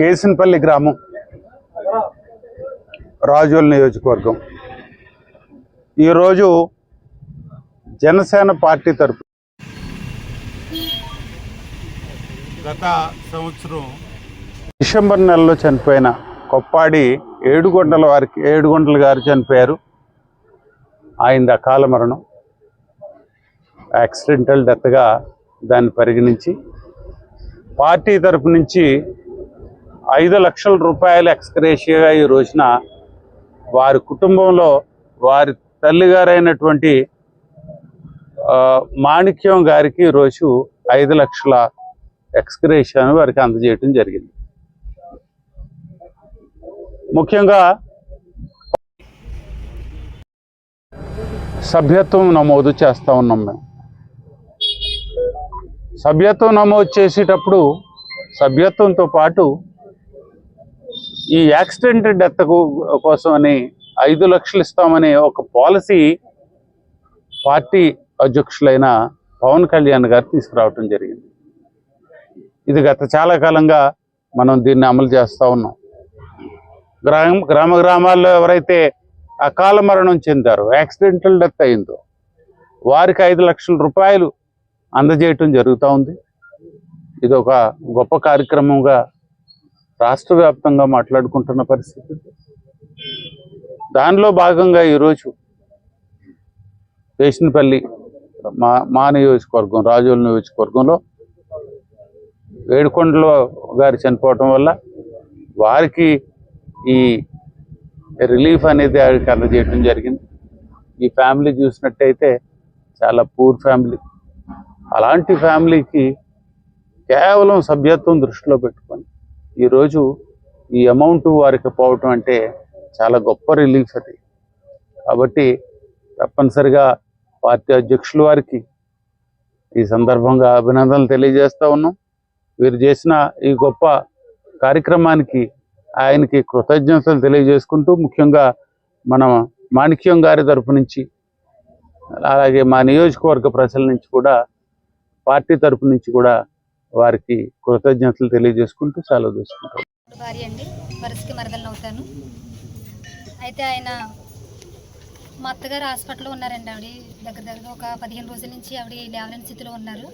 కేసినపల్లి గ్రామం రాజోల్ నియోజకవర్గం. ఈరోజు జనసేన పార్టీ తరపు గత సంవత్సరం డిసెంబర్ నెలలో చనిపోయిన కొప్పాడి ఏడుగొండల వారికి ఏడుగొండల గారు చనిపోయారు. ఆయన అకాల మరణం యాక్సిడెంటల్ డెత్గా దాన్ని పరిగణించి పార్టీ తరపు నుంచి ఐదు లక్షల రూపాయల ఎక్స్క్రేషియాగా ఈ రోజున వారి కుటుంబంలో వారి తల్లిగారైనటువంటి మాణిక్యం గారికి ఈరోజు ఐదు లక్షల ఎక్స్క్రేషియాను వారికి అందజేయటం జరిగింది. ముఖ్యంగా సభ్యత్వం నమోదు చేస్తూ ఉన్నాం మేము. సభ్యత్వం నమోదు చేసేటప్పుడు సభ్యత్వంతో పాటు ఈ యాక్సిడెంట్ డెత్ కోసమని ఐదు లక్షలు ఇస్తామనే ఒక పాలసీ పార్టీ అధ్యక్షులైన పవన్ కళ్యాణ్ గారు తీసుకురావటం జరిగింది. ఇది గత చాలా కాలంగా మనం దీన్ని అమలు చేస్తూ ఉన్నాం. గ్రామ గ్రామ గ్రామాల్లో ఎవరైతే అకాల మరణం చెందారో యాక్సిడెంటల్ డెత్ అయిందో వారికి ఐదు లక్షల రూపాయలు అందజేయటం జరుగుతూ ఉంది. ఇది ఒక గొప్ప కార్యక్రమంగా రాష్ట్ర వ్యాప్తంగా మాట్లాడుకుంటున్న పరిస్థితి. దానిలో భాగంగా ఈరోజు వేసినపల్లి మా మా నియోజకవర్గం రాజోలు నియోజకవర్గంలో వేడుకొండలో గారు చనిపోవటం వల్ల వారికి ఈ రిలీఫ్ అనేది ఆవిడకి అందజేయడం జరిగింది. ఈ ఫ్యామిలీ చూసినట్టయితే చాలా పూర్ ఫ్యామిలీ. అలాంటి ఫ్యామిలీకి కేవలం సభ్యత్వం దృష్టిలో పెట్టుకొని ఈరోజు ఈ అమౌంట్ వారికి పోవటం అంటే చాలా గొప్ప రిలీఫ్ అది. కాబట్టి తప్పనిసరిగా పార్టీ అధ్యక్షులు వారికి ఈ సందర్భంగా అభినందనలు తెలియజేస్తూ ఉన్నాం. వీరు చేసిన ఈ గొప్ప కార్యక్రమానికి ఆయనకి కృతజ్ఞతలు తెలియజేసుకుంటూ ముఖ్యంగా మన మాణిక్యం గారి తరపు నుంచి అలాగే మా నియోజకవర్గ ప్రజల నుంచి కూడా పార్టీ తరపు నుంచి కూడా వారికి కృతజ్ఞతలు తెలియజేసుకుంటూ సెలవు తీసుకుంటాం. భార్య అండి వరుసకి మరదలను అవుతాను. అయితే ఆయన మా అత్తగారు హాస్పిటల్లో ఉన్నారండి ఆవిడ. దగ్గర దగ్గర ఒక పదిహేను రోజుల నుంచి ఆవిడ లేవలేని స్థితిలో ఉన్నారు.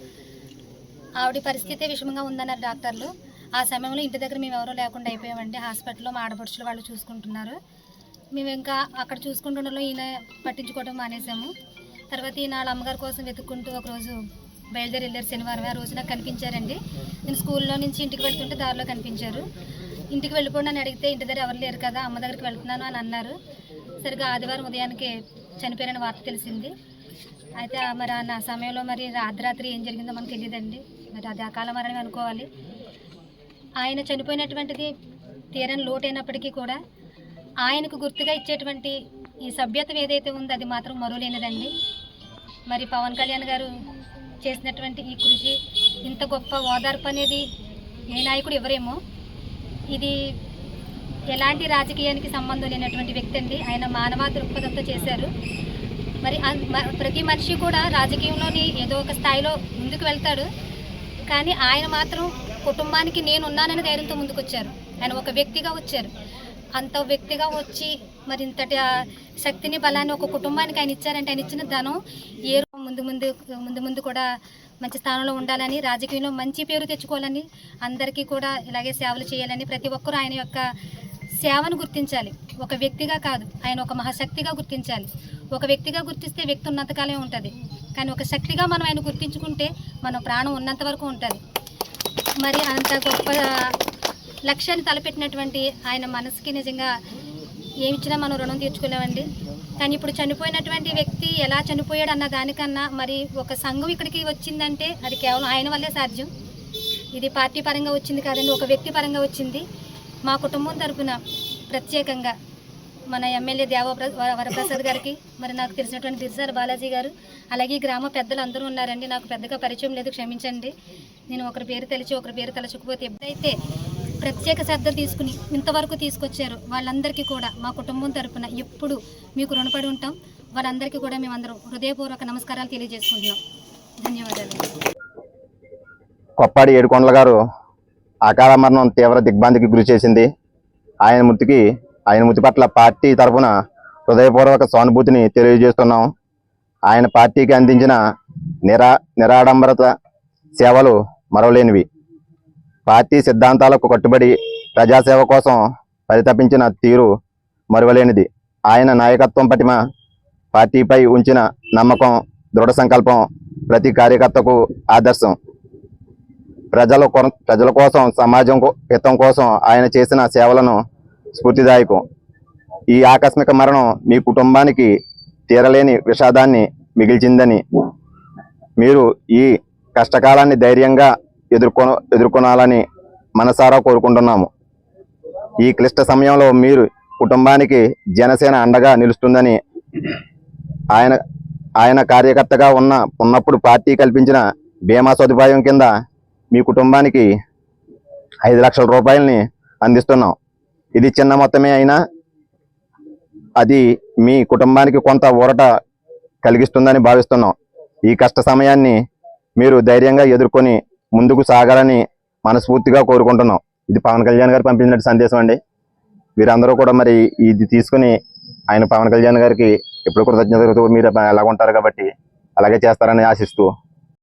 ఆవిడ పరిస్థితి విషమంగా ఉందన్నారు డాక్టర్లు. ఆ సమయంలో ఇంటి దగ్గర మేము ఎవరూ లేకుండా అయిపోయామండి. హాస్పిటల్లో మా ఆడపడుచులు వాళ్ళు చూసుకుంటున్నారు. మేము ఇంకా అక్కడ చూసుకుంటుండలో ఈయన పట్టించుకోవడం మానేసాము తర్వాత ఈయన వాళ్ళ అమ్మగారి కోసం వెతుక్కుంటూ ఒకరోజు బయలుదేరి వెళ్ళారు శనివారం ఆ రోజు నాకు కనిపించారండి. నేను స్కూల్లో నుంచి ఇంటికి వెళ్తుంటే దారిలో కనిపించారు. ఇంటికి వెళ్ళిపోండి అని అడిగితే ఇంటి దగ్గర ఎవరు లేరు కదా అమ్మ దగ్గరికి వెళ్తున్నాను అని అన్నారు. సరిగా ఆదివారం ఉదయానికి చనిపోయారని వార్త తెలిసింది. అయితే మరి ఆ నా సమయంలో మరి రాత్రి ఏం జరిగిందో మనకు తెలియదండి. మరి అది అకాల మరణం అనుకోవాలి. ఆయన చనిపోయినటువంటిది తీరని లోటైనప్పటికీ కూడా ఆయనకు గుర్తుగా ఇచ్చేటువంటి ఈ సభ్యత్వం ఏదైతే ఉందో అది మాత్రం మరువలేనిదండి. మరి పవన్ కళ్యాణ్ గారు చేసినటువంటి ఈ కృషి ఇంత గొప్ప ఓదార్పు అనేది ఏ నాయకుడు ఎవరేమో ఇది ఎలాంటి రాజకీయానికి సంబంధం లేనటువంటి వ్యక్తి అండి. ఆయన మానవ దృక్పథంతో చేశారు. మరి అన్- మ- ప్రతి మనిషి కూడా రాజకీయంలోని ఏదో ఒక స్థాయిలో ముందుకు వెళ్తాడు. కానీ ఆయన మాత్రం కుటుంబానికి నేను ఉన్నానని ధైర్యంతో ముందుకు వచ్చారు ఆయన ఒక వ్యక్తిగా వచ్చారు. అంత వ్యక్తిగా వచ్చి మరి ఇంతటి శక్తిని బలాన్ని ఒక కుటుంబానికి ఆయన ఇచ్చారంటే ఆయన ఇచ్చిన ధనం ఏ ముందు ముందు ముందు ముందు కూడా మంచి స్థానంలో ఉండాలని రాజకీయంలో మంచి పేరు తెచ్చుకోవాలని అందరికీ కూడా ఇలాగే సేవలు చేయాలని ప్రతి ఒక్కరూ ఆయన యొక్క సేవను గుర్తించాలి. ఒక వ్యక్తిగా కాదు ఆయన ఒక మహాశక్తిగా గుర్తించాలి. ఒక వ్యక్తిగా గుర్తిస్తే వ్యక్తి ఉన్నంతకాలమే ఉంటుంది. కానీ ఒక శక్తిగా మనం ఆయన గుర్తించుకుంటే మన ప్రాణం ఉన్నంత వరకు ఉంటుంది. మరి అంత గొప్ప లక్ష్యాన్ని తలపెట్టినటువంటి ఆయన మనసుకి నిజంగా ఏమిచ్చినా మనం రుణం తీర్చుకోలేమండి కానీ ఇప్పుడు చనిపోయినటువంటి వ్యక్తి ఎలా చనిపోయాడు అన్న దానికన్నా మరి ఒక సంఘం ఇక్కడికి వచ్చిందంటే అది కేవలం ఆయన వల్లే సాధ్యం. ఇది పార్టీ పరంగా వచ్చింది కాదండి ఒక వ్యక్తి పరంగా వచ్చింది. మా కుటుంబం తరఫున ప్రత్యేకంగా మన ఎమ్మెల్యే దేవ వరప్రసాద్ గారికి మరి నాకు తెలిసినటువంటి దిర్సార్ బాలాజీ గారు అలాగే గ్రామ పెద్దలు అందరూ ఉన్నారండి. నాకు పెద్దగా పరిచయం లేదు క్షమించండి. నేను ఒకరి పేరు తెలిసి ఒకరి పేరు తలచుకుపోతే ఎప్పుడైతే ప్రత్యేక శ్రద్ధ తీసుకుని ఇంతవరకు తీసుకొచ్చారు వాళ్ళందరికీ కూడా మా కుటుంబం తరపున ఎప్పుడు మీకు రుణపడి ఉంటాం. వాళ్ళందరికీ కూడా మేమందరం హృదయపూర్వక నమస్కారాలు తెలియజేసుకుంటున్నాం. ధన్యవాదాలు. కొప్పాడి ఏడుకొండల గారు అకాల మరణం తీవ్ర దిగ్భ్రాంతికి గురి చేసింది. ఆయన మృతికి ఆయన మృతి పట్ల పార్టీ తరఫున హృదయపూర్వక సానుభూతిని తెలియజేస్తున్నాం. ఆయన పార్టీకి అందించిన నిరా నిరాడంబరత సేవలు మరవలేనివి. పార్టీ సిద్ధాంతాలకు కట్టుబడి ప్రజాసేవ కోసం పరితపించిన తీరు మరువలేనిది. ఆయన నాయకత్వం పటిమ పార్టీపై ఉంచిన నమ్మకం దృఢ సంకల్పం ప్రతి కార్యకర్తకు ఆదర్శం. ప్రజల ప్రజల కోసం సమాజం కో- హితం కోసం ఆయన చేసిన సేవలను స్ఫూర్తిదాయకం. ఈ ఆకస్మిక మరణం మీ కుటుంబానికి తీరలేని విషాదాన్ని మిగిల్చిందని. మీరు ఈ కష్టకాలాన్ని ధైర్యంగా ఎదుర్కొన ఎదుర్కొనాలని మనసారా కోరుకుంటున్నాము. ఈ క్లిష్ట సమయంలో మీరు కుటుంబానికి జనసేన అండగా నిలుస్తుందని ఆయన ఆయన కార్యకర్తగా ఉన్న ఉన్నప్పుడు పార్టీ కల్పించిన బీమా సదుపాయం కింద మీ కుటుంబానికి ఐదు లక్షల రూపాయలని అందిస్తున్నాం. ఇది చిన్న మొత్తమే అయినా అది మీ కుటుంబానికి కొంత ఊరట కలిగిస్తుందని భావిస్తున్నాం. ఈ కష్ట సమయాన్ని మీరు ధైర్యంగా ఎదుర్కొని ముందుకు సాగాలని మనస్ఫూర్తిగా కోరుకుంటున్నాం. ఇది పవన్ కళ్యాణ్ గారు పంపించిన సందేశం అండి. వీరందరూ కూడా మరి ఇది తీసుకుని ఆయన పవన్ కళ్యాణ్ గారికి ఎప్పుడు కృతజ్ఞతలు మీరు ఎలా ఉంటారు కాబట్టి అలాగే చేస్తారని ఆశిస్తూ